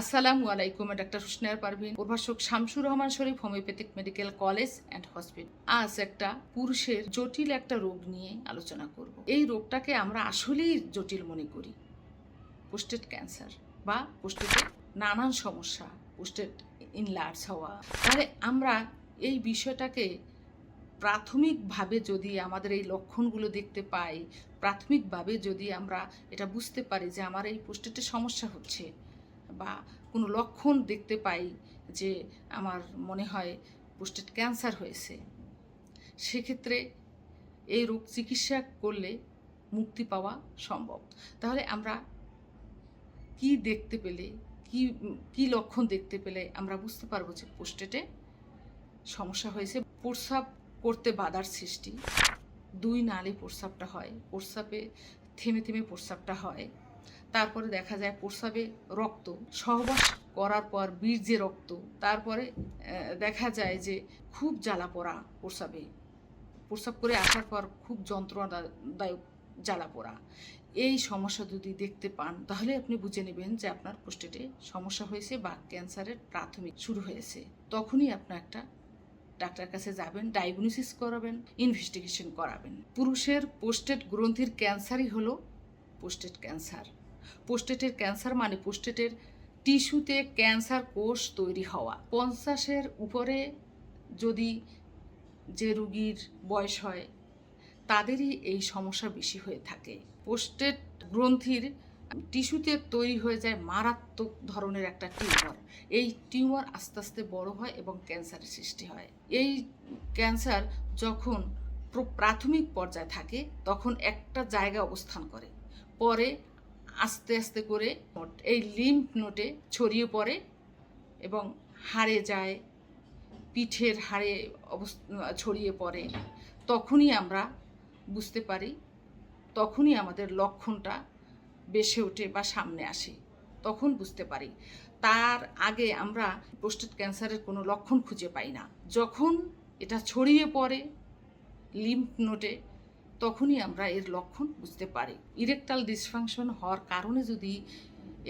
আসসালামু আলাইকুম, ডাক্তার হুসনার পারভিন, প্রভাষক Shamsur Rahman Sharif, homeopathic medical college and hospital. আজ একটা পুরুষের জটিল একটা রোগ নিয়ে আলোচনা করব। এই রোগটাকে আমরা আসলেই জটিল মনে করি। পোস্টেড ক্যান্সার বা পোস্টেডের নানান সমস্যা পোস্টেড ইনলার্জ হওয়া। তাহলে আমরা এই বিষয়টাকে প্রাথমিকভাবে যদি আমাদের এই লক্ষণগুলো দেখতে পাই, প্রাথমিকভাবে যদি আমরা এটা বুঝতে পারি যে আমার এই পোস্টেটের সমস্যা হচ্ছে বা কোনো লক্ষণ দেখতে পাই যে আমার মনে হয় পোস্টেড ক্যান্সার হয়েছে, সেক্ষেত্রে এই রোগ চিকিৎসা করলে মুক্তি পাওয়া সম্ভব। তাহলে আমরা কি দেখতে পেলে, কি কি লক্ষণ দেখতে পেলে আমরা বুঝতে পারব যে পোস্টেটে সমস্যা হয়েছে। প্রস্রাব করতে বাধার সৃষ্টি। দুই নালে প্রস্রাবটা হয়। প্রস্রাবে থেমে থেমে প্রস্রাবটা হয়। তারপরে দেখা যায় প্রস্রাবে রক্ত, সহবাস করার পর বীর্যে রক্ত, তারপরে দেখা যায় যে খুব জ্বালা পড়া প্রস্রাবে। প্রস্রাব করে আসার পর খুব যন্ত্রণাদায়ক জ্বালা পোড়া। এই সমস্যা যদি দেখতে পান, তাহলে আপনি বুঝে নেবেন যে আপনার পোস্টেটে সমস্যা হয়েছে বা ক্যান্সারের প্রাথমিক শুরু হয়েছে। তখনই আপনার একটা ডাক্তার কাছে যাবেন, ডায়াগনোসিস করাবেন, ইনভেস্টিগেশন করাবেন। পুরুষের পোস্টেট গ্রন্থির ক্যান্সারই হলো পোস্টেট ক্যান্সার। পোস্টেটের ক্যান্সার মানে পোস্টেটের টিস্যুতে ক্যান্সার কোষ তৈরি হওয়া। পঞ্চাশের উপরে যদি যে রুগীর বয়স হয়, তাদেরই এই সমস্যা বেশি হয়ে থাকে। পোস্টেট গ্রন্থির টিস্যুতে তৈরি হয়ে যায় মারাত্মক ধরনের একটা টিউমার এই টিউমার আস্তে আস্তে বড় হয় এবং ক্যান্সারের সৃষ্টি হয়। এই ক্যান্সার যখন প্রাথমিক পর্যায়ে থাকে, তখন একটা জায়গা অবস্থান করে। পরে আস্তে আস্তে করে এই লিম্ফ নোটে ছড়িয়ে পড়ে এবং হাড়ে যায়, পিঠের হাড়ে ছড়িয়ে পড়ে। তখনই আমরা বুঝতে পারি, তখনই আমাদের লক্ষণটা বেসে ওঠে বা সামনে আসে। তখন বুঝতে পারি। তার আগে আমরা প্রোস্টেট ক্যান্সারের কোনো লক্ষণ খুঁজে পাই না। যখন এটা ছড়িয়ে পড়ে লিম্ফ নোটে তখনই আমরা এর লক্ষণ বুঝতে পারি। ইরেকটাল ডিসফাংশন হওয়ার কারণে যদি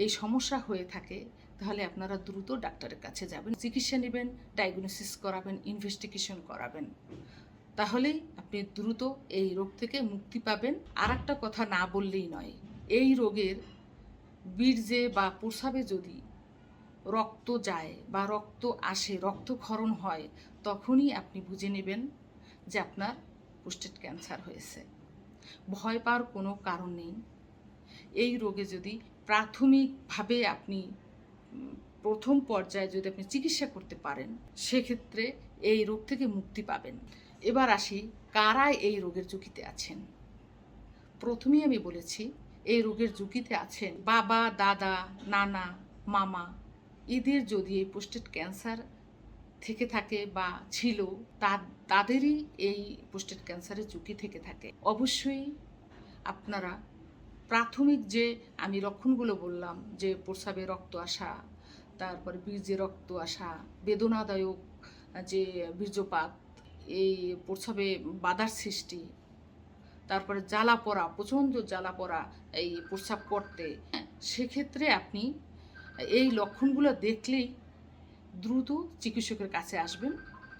এই সমস্যা হয়ে থাকে, তাহলে আপনারা দ্রুত ডাক্তারের কাছে যাবেন, চিকিৎসা নেবেন ডায়াগনোসিস করাবেন ইনভেস্টিগেশন করাবেন। তাহলেই আপনি দ্রুত এই রোগ থেকে মুক্তি পাবেন। আর একটা কথা না বললেই নয়, এই রোগের বীর্যে বা প্রসাবে যদি রক্ত যায় বা রক্ত আসে, রক্তক্ষরণ হয়, তখনই আপনি বুঝে নেবেন যে আপনার পোস্টেট ক্যান্সার হয়েছে। ভয় পাওয়ার কোনো কারণ নেই। এই রোগে যদি প্রাথমিকভাবে আপনি প্রথম পর্যায়ে যদি আপনি চিকিৎসা করতে পারেন, সেক্ষেত্রে এই রোগ থেকে মুক্তি পাবেন। এবার আসি, কারা এই রোগের ঝুঁকিতে আছেন? প্রথমেই আমি বলেছি, এই রোগের ঝুঁকিতে আছেন বাবা, দাদা, নানা, মামা। এদের যদি এই পোস্টেড ক্যান্সার থেকে থাকে বা ছিল তা- তাদেরই এই পোস্টেড ক্যান্সারের ঝুঁকি থেকে থাকে। অবশ্যই আপনারা প্রাথমিক যে আমি লক্ষণগুলো বললাম যে প্রস্রাবে রক্ত আসা তারপরে বীর্যে রক্ত আসা বেদনাদায়ক যে বীর্যপাত এই প্রস্রাবে বাধার সৃষ্টি তারপরে জ্বালা পড়া প্রচণ্ড জ্বালা পড়া এই প্রস্রাব করতে হ্যাঁ, সেক্ষেত্রে আপনি এই লক্ষণগুলো দেখলেই দ্রুত চিকিৎসকের কাছে আসবেন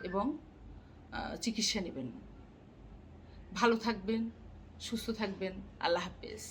এবং চিকিৎসা নেবেন। ভালো থাকবেন সুস্থ থাকবেন। আল্লাহ হাফেজ।